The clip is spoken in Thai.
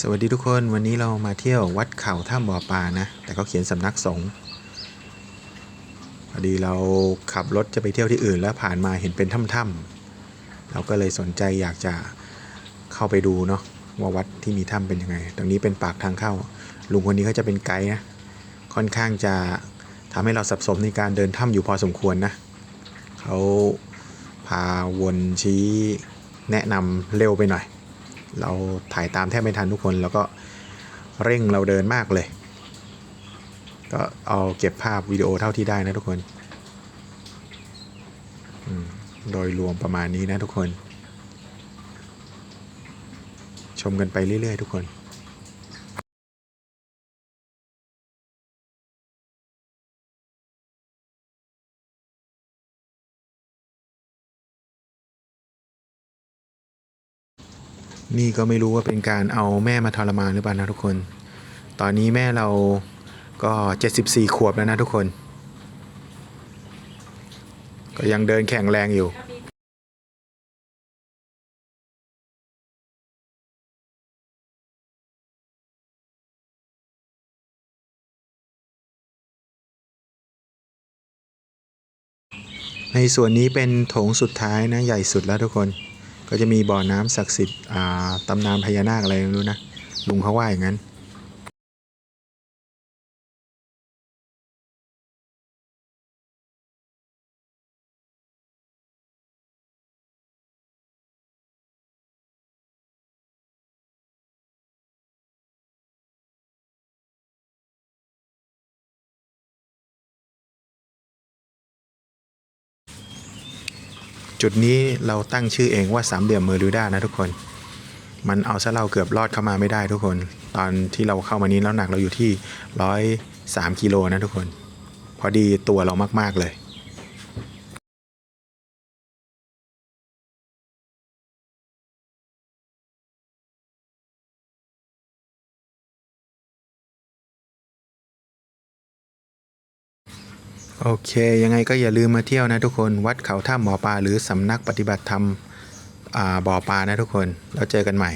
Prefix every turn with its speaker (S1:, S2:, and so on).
S1: สวัสดีทุกคนวันนี้เรามาเที่ยววัดเขาถ้ำบ่อปลานะ แต่เขาเขียนสำนักสงฆ์พอดีเราขับรถจะไปเที่ยวที่อื่นแล้วผ่านมาเห็นเป็นถ้ำๆเราก็เลยสนใจอยากจะเข้าไปดูเนาะว่าวัดที่มีถ้ำเป็นยังไง ตรงนี้เป็นปากทางเข้า ลุงคนนี้เขาจะเป็นไกด์นะ ค่อนข้างจะทำให้เราสับสนในการเดินถ้ำอยู่พอสมควรนะเขาพาวนชี้แนะนำเร็วไปหน่อย เราถ่ายตามแทบไม่ทันทุกคน แล้วก็เร่งเราเดินมากเลย ก็เอาเก็บภาพวิดีโอเท่าที่ได้นะทุกคน โดยรวมประมาณนี้นะทุกคน ชมกันไปเรื่อย ๆ ทุกคน นี่ก็ไม่รู้ว่าเป็นการเอาแม่มาทรมานหรือเปล่านะทุกคน ตอนนี้แม่เราก็ 74 ขวบแล้วนะทุกคน ก็ยังเดินแข็งแรงอยู่ในส่วนนี้เป็นโถงสุดท้ายนะ ใหญ่สุดแล้วทุกคน ก็จะมีบ่อน้ำศักดิ์สิทธิ์ตำนานพญานาคอะไรไม่รู้นะลุงเขาว่าอย่างนั้น จุดนี้เราตั้งชื่อเองว่าสามเหลี่ยมเมอริวด้านะทุกคน มันเอาซะเราเกือบรอดเข้ามาไม่ได้ทุกคน ตอนที่เราเข้ามานี้แล้วหนักเราอยู่ที่ร้อยสามกิโลนะทุกคน พอดีตัวเรามากๆเลย โอเค ยังไงก็อย่าลืมมาเที่ยวนะทุกคน วัดเขาถ้ำบ่อปลาหรือสำนักปฏิบัติธรรมอ่าบ่อปลานะทุกคน แล้วเจอกันใหม่